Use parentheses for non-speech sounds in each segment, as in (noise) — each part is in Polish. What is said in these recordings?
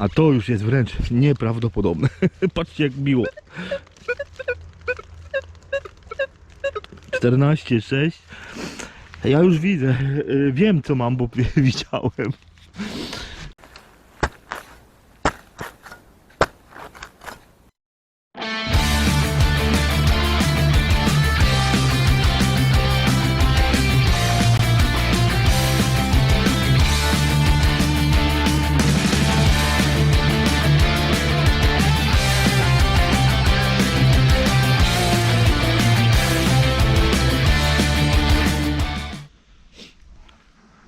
A to już jest wręcz nieprawdopodobne. (laughs) Patrzcie jak miło. 14, 6. Ja już widzę. y, Wiem co mam, bo (laughs) widziałem.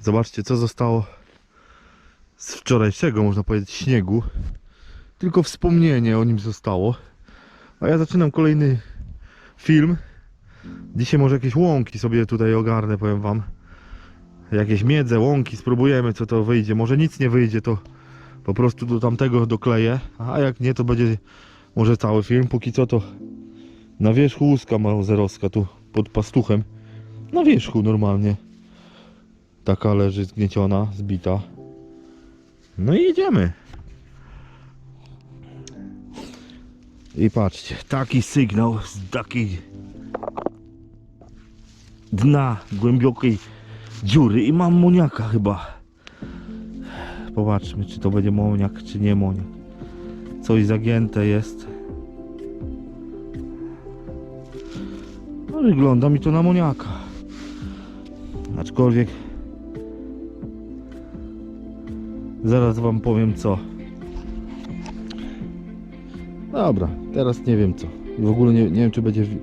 Zobaczcie, co zostało z wczorajszego, można powiedzieć, śniegu. Tylko wspomnienie o nim zostało. A ja zaczynam kolejny film. Dzisiaj może jakieś łąki sobie tutaj ogarnę, powiem wam. Jakieś miedze, łąki, spróbujemy co to wyjdzie. Może nic nie wyjdzie, to po prostu do tamtego dokleję. A jak nie, to będzie może cały film. Póki co to na wierzchu łuska małzerowska, tu pod pastuchem. Na wierzchu normalnie. Taka leży zgnieciona, zbita. No i jedziemy. I patrzcie, taki sygnał z takiej dna głębokiej dziury i mam moniaka chyba. Popatrzmy, czy to będzie moniak, czy nie moniak. Coś zagięte jest. No wygląda mi to na moniaka. Aczkolwiek Zaraz wam powiem co. Dobra, teraz nie wiem co. W ogóle nie, nie wiem czy będzie wi-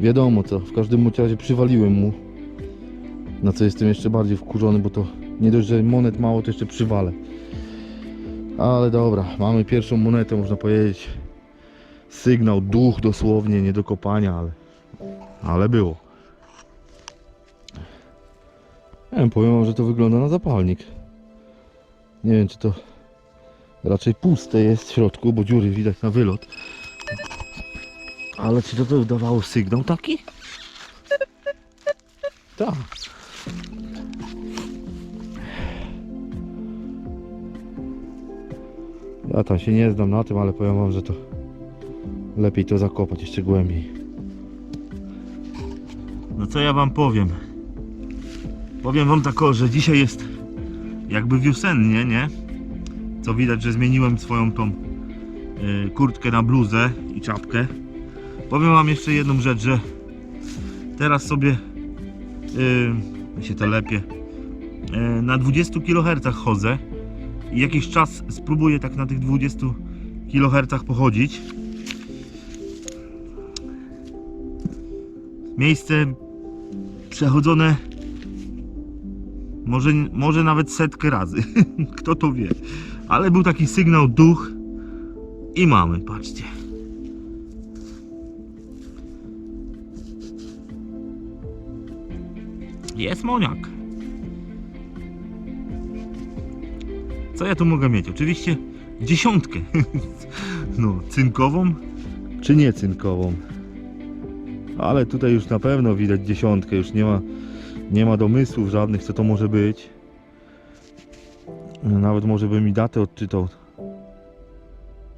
wiadomo co. W każdym razie przywaliłem mu. Na co jestem jeszcze bardziej wkurzony, bo to nie dość, że monet mało, to jeszcze przywalę. Ale dobra, mamy pierwszą monetę, można powiedzieć. Sygnał, duch dosłownie, nie do kopania, ale, ale było. Ja wiem, powiem wam, że to wygląda na zapalnik. Nie wiem czy to raczej puste jest w środku, bo dziury widać na wylot. Ale czy to, to dawało sygnał taki? Tak. Ja tam się nie znam na tym, ale powiem wam, że to lepiej to zakopać jeszcze głębiej. No co ja wam powiem? Powiem wam tak, że dzisiaj jest jakby wiosennie, nie? Co widać, że zmieniłem swoją tą y, kurtkę na bluzę i czapkę. Powiem wam jeszcze jedną rzecz, że teraz sobie y, się to lepiej y, na 20 kHz chodzę i jakiś czas spróbuję tak na tych 20 kHz pochodzić. Miejsce przechodzone może, może nawet setkę razy. (laughs) Kto to wie. Ale był taki sygnał duch i mamy, patrzcie. Jest moniak. Co ja tu mogę mieć? Oczywiście dziesiątkę. (laughs) No, cynkową czy nie cynkową? Ale tutaj już na pewno widać dziesiątkę, już nie ma nie ma domysłów żadnych, co to może być. No, Nawet może by mi datę odczytał.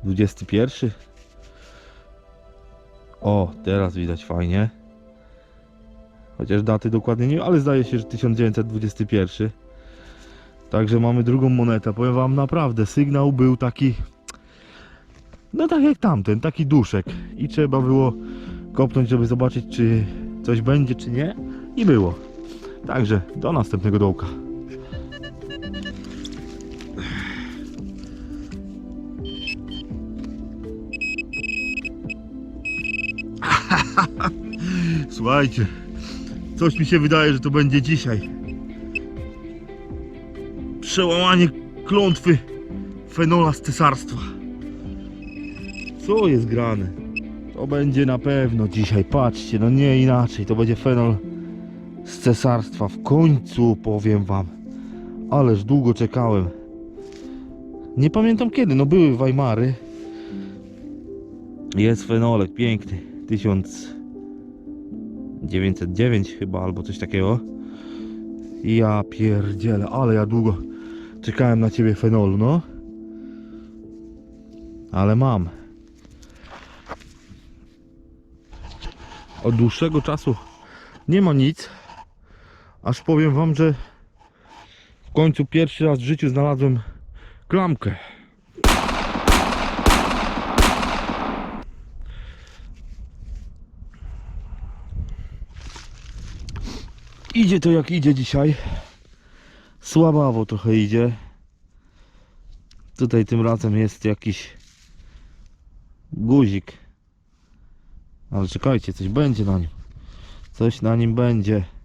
21. O, teraz widać fajnie. Chociaż daty dokładnie nie, ale zdaje się, że 1921. Także mamy drugą monetę. Powiem wam naprawdę, sygnał był taki. No tak jak tamten, taki duszek. I trzeba było kopnąć, żeby zobaczyć, czy coś będzie, czy nie. I było. Także do następnego dołka. (laughs) Słuchajcie, coś mi się wydaje, że to będzie dzisiaj. Przełamanie klątwy fenola z cesarstwa. Co jest grane? To będzie na pewno dzisiaj, patrzcie, no nie inaczej, to będzie fenol z cesarstwa. W końcu powiem wam. Ależ długo czekałem. Nie pamiętam kiedy, no były Weimary. Jest fenolek piękny. 1909 chyba albo coś takiego. Ja pierdzielę, ale ja długo czekałem na ciebie fenolu, no. Ale mam. Od dłuższego czasu nie ma nic. Aż powiem wam, że w końcu pierwszy raz w życiu znalazłem klamkę. Idzie to jak idzie dzisiaj. Słabawo trochę idzie. Tutaj tym razem jest jakiś guzik. Ale czekajcie, coś będzie na nim. Coś na nim będzie.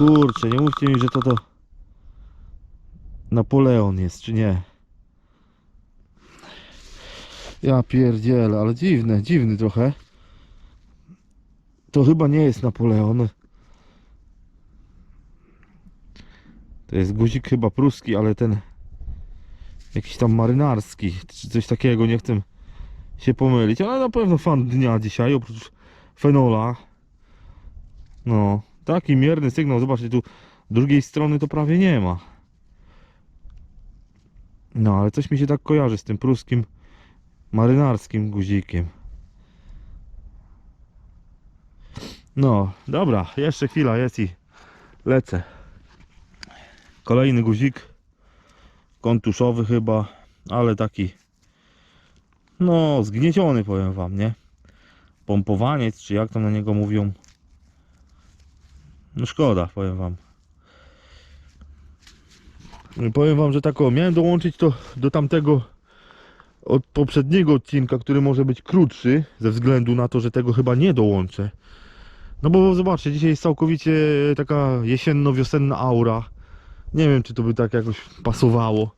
Kurczę, nie mówcie mi, że to to Napoleon jest, czy nie? Ja pierdzielę, ale dziwne, dziwny trochę. To chyba nie jest Napoleon. To jest guzik chyba pruski, ale ten jakiś tam marynarski, czy coś takiego, nie chcę się pomylić, ale na pewno fan dnia dzisiaj, oprócz fenola. No, taki mierny sygnał, zobaczcie, tu drugiej strony to prawie nie ma. No, ale coś mi się tak kojarzy z tym pruskim marynarskim guzikiem. No, dobra, jeszcze chwila jest i lecę. Kolejny guzik. Kontuszowy chyba, ale taki no, zgnieciony powiem wam, nie? Pompowaniec, czy jak tam na niego mówią. No szkoda, powiem wam. Powiem wam, że tak o, miałem dołączyć to do tamtego od poprzedniego odcinka, który może być krótszy, ze względu na to, że tego chyba nie dołączę. No bo zobaczcie, dzisiaj jest całkowicie taka jesienno-wiosenna aura. Nie wiem, czy to by tak jakoś pasowało.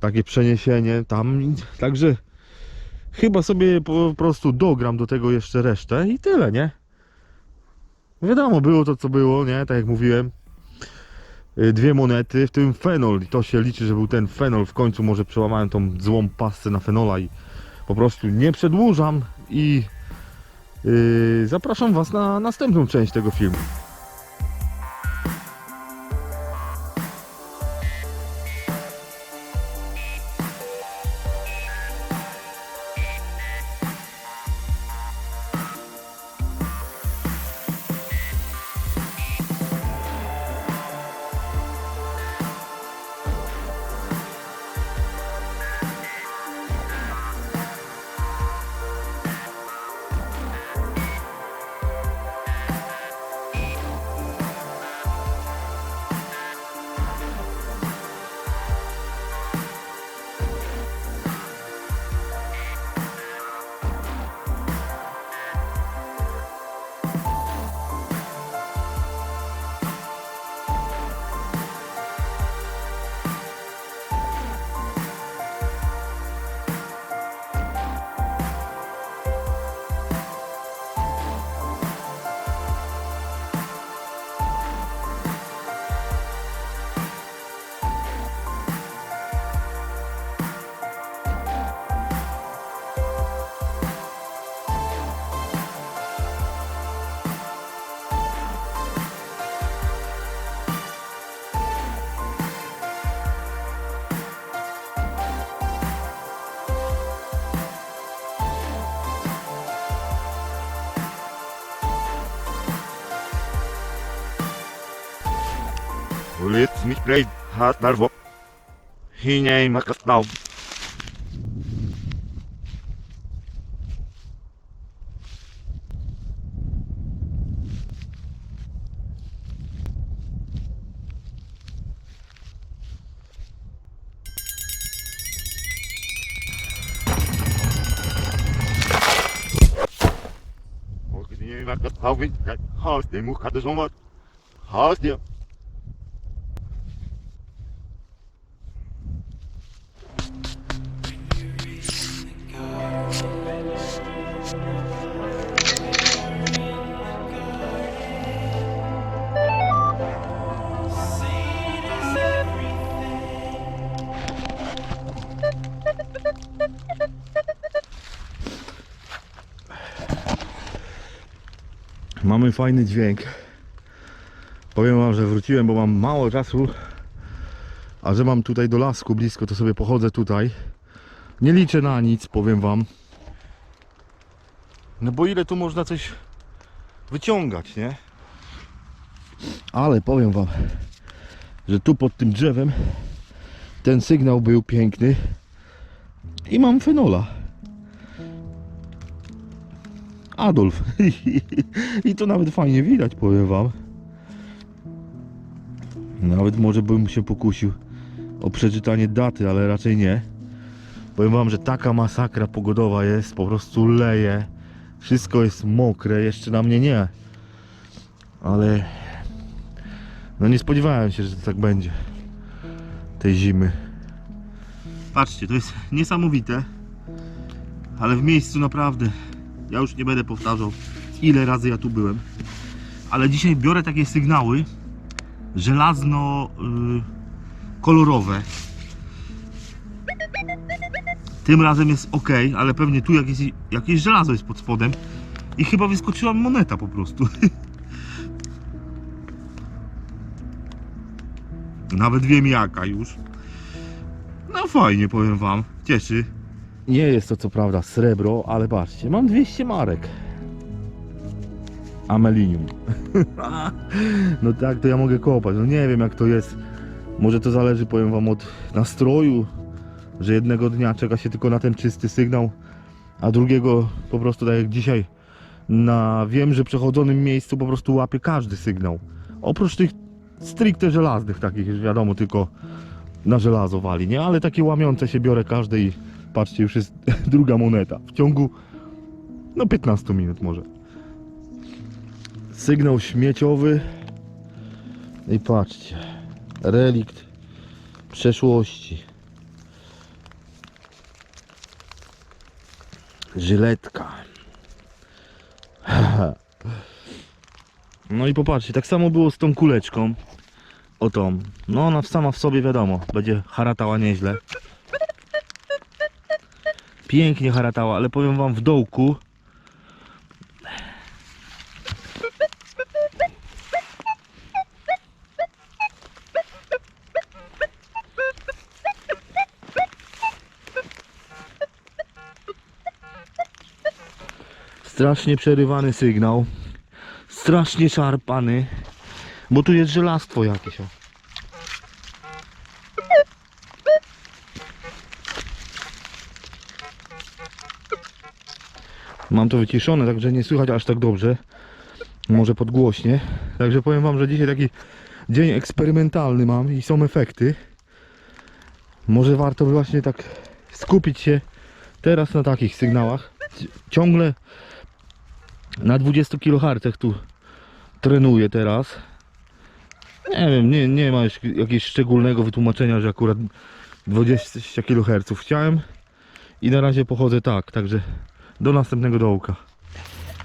Takie przeniesienie tam. Także chyba sobie po prostu dogram do tego jeszcze resztę i tyle, nie? Wiadomo, było to co było, nie? Tak jak mówiłem. Y, Dwie monety, w tym fenol. I to się liczy, że był ten fenol. W końcu może przełamałem tą złą pasę na fenola i po prostu nie przedłużam i yy, zapraszam Was na następną część tego filmu. Haat gaat daarop. Hiermee maakt het nou. Hou in, kijk, haast, die moet gaat de zon wat. Haast je. Mamy fajny dźwięk. Powiem wam, że wróciłem, bo mam mało czasu. A że mam tutaj do lasku blisko, to sobie pochodzę tutaj. Nie liczę na nic, powiem wam. No bo ile tu można coś wyciągać, nie? Ale powiem wam, że tu pod tym drzewem ten sygnał był piękny i mam fenola. Adolf. (laughs) I to nawet fajnie widać, powiem wam. Nawet może bym się pokusił o przeczytanie daty, ale raczej nie. Powiem wam, że taka masakra pogodowa jest, po prostu leje. Wszystko jest mokre, jeszcze na mnie nie. Ale no nie spodziewałem się, że to tak będzie. Tej zimy. Patrzcie, to jest niesamowite. Ale w miejscu naprawdę. Ja już nie będę powtarzał, ile razy ja tu byłem. Ale dzisiaj biorę takie sygnały żelazno-kolorowe. Tym razem jest ok, ale pewnie tu jakieś, jakieś żelazo jest pod spodem. I chyba wyskoczyła moneta po prostu. (laughs) Nawet wiem jaka już. No fajnie, powiem wam. Cieszy. Nie jest to co prawda srebro, ale patrzcie, mam 200 marek. Amelinium. (laughs) no tak, to ja mogę kopać. No nie wiem jak to jest. Może to zależy, powiem wam, od nastroju, że jednego dnia czeka się tylko na ten czysty sygnał, a drugiego po prostu tak jak dzisiaj na wiem, że przechodzonym miejscu po prostu łapie każdy sygnał. Oprócz tych stricte żelaznych takich, wiadomo, tylko na żelazo wali, nie? Ale takie łamiące się biorę każde i patrzcie, już jest (laughs) druga moneta. W ciągu no 15 minut może. Sygnał śmieciowy. I patrzcie. Relikt przeszłości. Żyletka. (laughs) No i popatrzcie, tak samo było z tą kuleczką. O tą. No ona sama w sobie wiadomo, będzie haratała nieźle. Pięknie haratała, ale powiem wam w dołku. Strasznie przerywany sygnał. Strasznie szarpany. Bo tu jest żelastwo jakieś. O. Mam to wyciszone, także nie słychać aż tak dobrze. Może podgłośnie. Także powiem wam, że dzisiaj taki dzień eksperymentalny mam i są efekty. Może warto by właśnie tak skupić się teraz na takich sygnałach. Ciągle na 20 kHz tu trenuję teraz. Nie wiem, nie, nie ma już jakiegoś szczególnego wytłumaczenia, że akurat 20 kHz chciałem i na razie pochodzę tak, także do następnego dołka.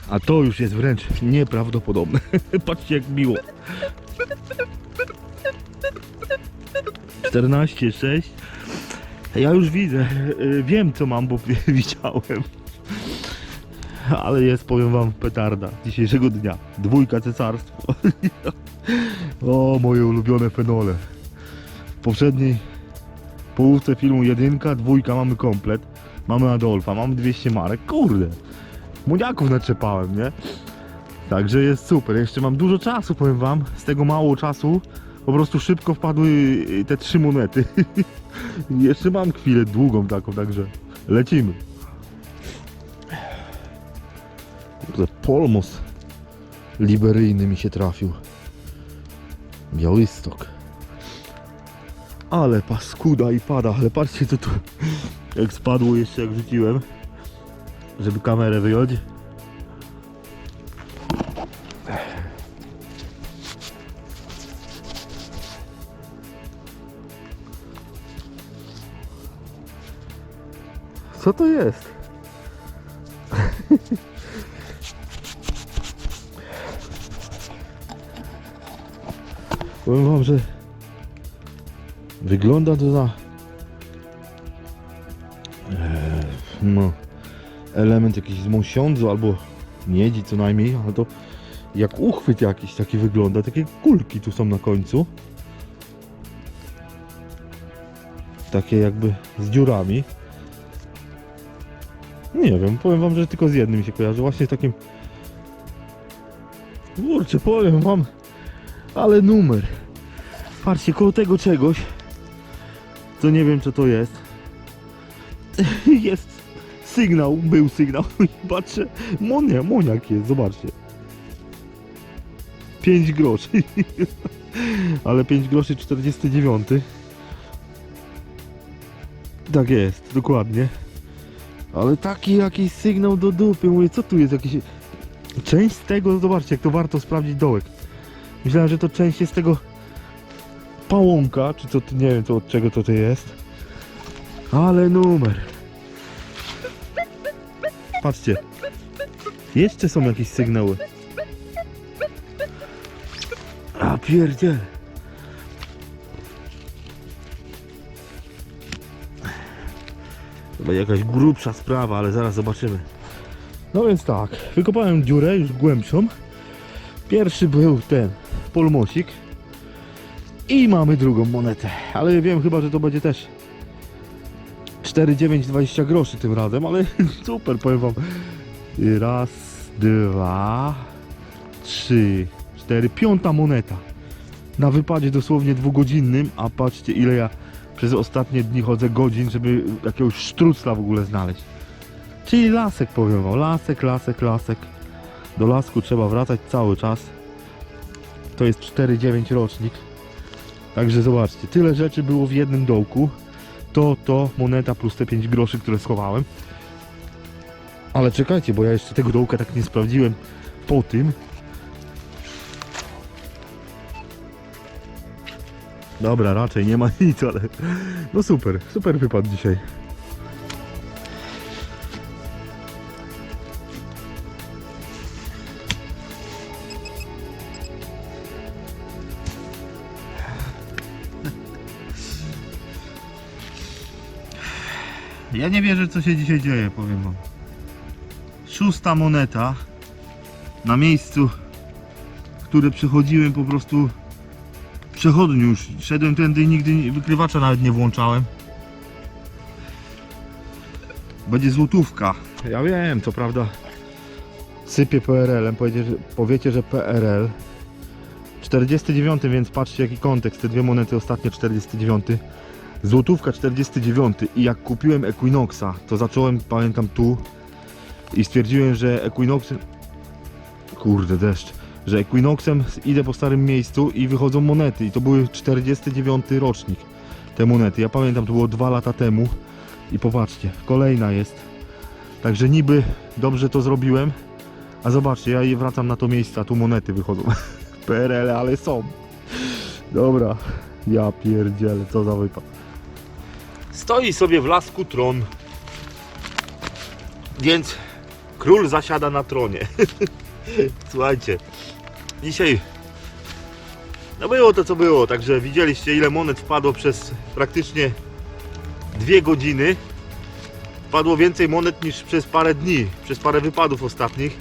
A to już jest wręcz nieprawdopodobne. (laughs) Patrzcie jak miło. 14,6 Ja już widzę, y, wiem co mam, bo (laughs) widziałem. Ale jest, powiem wam, petarda dzisiejszego dnia. Dwójka cesarstwo. (laughs) o, moje ulubione fenole. W poprzedniej połówce filmu jedynka, dwójka mamy komplet. Mamy Adolfa, mamy 200 marek. Kurde, muniaków naczepałem, nie? Także jest super. Jeszcze mam dużo czasu, powiem wam. Z tego mało czasu po prostu szybko wpadły y, te trzy monety. (laughs) Jeszcze mam chwilę długą taką, także lecimy. Kurde, Polmos liberyjny mi się trafił. Białystok. Ale paskuda i pada, ale patrzcie co tu jak spadło jeszcze jak rzuciłem żeby kamerę wyjąć Co to jest? (laughs) Powiem wam, że wygląda to na no, element jakiś z mosiądzu albo miedzi co najmniej, ale to jak uchwyt jakiś taki wygląda, takie kulki tu są na końcu. Takie jakby z dziurami. Nie wiem, powiem wam, że tylko z jednym się kojarzy. Właśnie z takim... Kurczę, powiem wam, ale numer. Patrzcie, koło tego czegoś, co nie wiem co to jest, (laughs) jest sygnał, był sygnał. (laughs) Patrzę, monia, moniak jest, zobaczcie. 5 groszy. (laughs) Ale 5 groszy 49. Tak jest, dokładnie. Ale taki jakiś sygnał do dupy. Mówię, co tu jest jakiś... Część z tego, zobaczcie jak to warto sprawdzić dołek. Myślałem, że to część jest tego pałąka, czy co, nie wiem co, od czego to, to jest. Ale numer. Patrzcie. Jeszcze są jakieś sygnały. A pierdziel. Chyba jakaś grubsza sprawa, ale zaraz zobaczymy. No więc tak, wykopałem dziurę już głębszą. Pierwszy był ten polmosik. I mamy drugą monetę. Ale wiem chyba, że to będzie też 4,920 groszy tym razem, ale (laughs) super, powiem wam. Raz, dwa, trzy, cztery, piąta moneta. Na wypadzie dosłownie dwugodzinnym, a patrzcie ile ja przez ostatnie dni chodzę godzin, żeby jakiegoś sztrucla w ogóle znaleźć. Czyli lasek powiem wam, lasek, lasek, lasek. Do lasku trzeba wracać cały czas. To jest 4,9 rocznik. Także zobaczcie, tyle rzeczy było w jednym dołku. To, to, moneta plus te 5 groszy, które schowałem. Ale czekajcie, bo ja jeszcze tego dołka tak nie sprawdziłem po tym. Dobra, raczej nie ma (laughs) nic, ale no super, super wypad dzisiaj. Ja nie wierzę, co się dzisiaj dzieje, powiem wam. Szósta moneta na miejscu, które przechodziłem po prostu przechodniu już. Szedłem tędy i nigdy wykrywacza nawet nie włączałem. Będzie złotówka. Ja wiem, co prawda. Sypie PRL-em, powiecie, że PRL. 49, więc patrzcie jaki kontekst. Te dwie monety ostatnie 49. Złotówka 49 i jak kupiłem Equinoxa, to zacząłem, pamiętam tu i stwierdziłem, że Equinoxem kurde deszcz, że Equinoxem idę po starym miejscu i wychodzą monety i to były 49 rocznik te monety. Ja pamiętam, to było dwa lata temu i popatrzcie, kolejna jest. Także niby dobrze to zrobiłem, a zobaczcie, ja wracam na to miejsce, a tu monety wychodzą. (laughs) PRL, ale są. Dobra, ja pierdzielę, co za wypad. Stoi sobie w lasku tron. Więc król zasiada na tronie. (laughs) Słuchajcie, dzisiaj no było to co było, także widzieliście ile monet wpadło przez praktycznie dwie godziny. Wpadło więcej monet niż przez parę dni, przez parę wypadów ostatnich.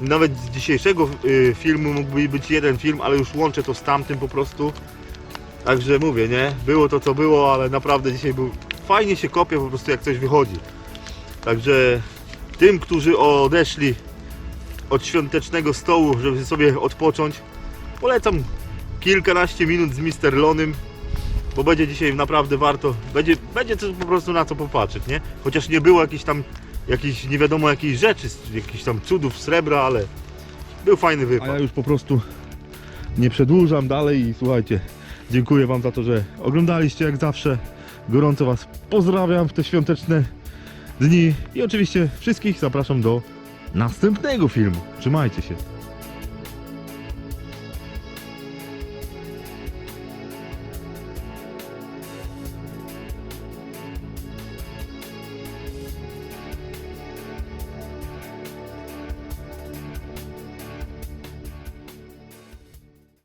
Nawet z dzisiejszego y, filmu mógłby być jeden film, ale już łączę to z tamtym po prostu. Także mówię, nie? Było to co było, ale naprawdę dzisiaj był fajnie się kopie po prostu jak coś wychodzi. Także tym, którzy odeszli od świątecznego stołu, żeby sobie odpocząć, polecam kilkanaście minut z Mister Lonym, bo będzie dzisiaj naprawdę warto, będzie, będzie po prostu na co popatrzeć, nie? Chociaż nie było jakichś tam, jakichś nie wiadomo jakichś rzeczy, jakichś tam cudów srebra, ale był fajny wypad. A ja już po prostu nie przedłużam dalej i słuchajcie, dziękuję Wam za to, że oglądaliście jak zawsze. Gorąco Was pozdrawiam w te świąteczne dni i oczywiście wszystkich zapraszam do następnego filmu. Trzymajcie się.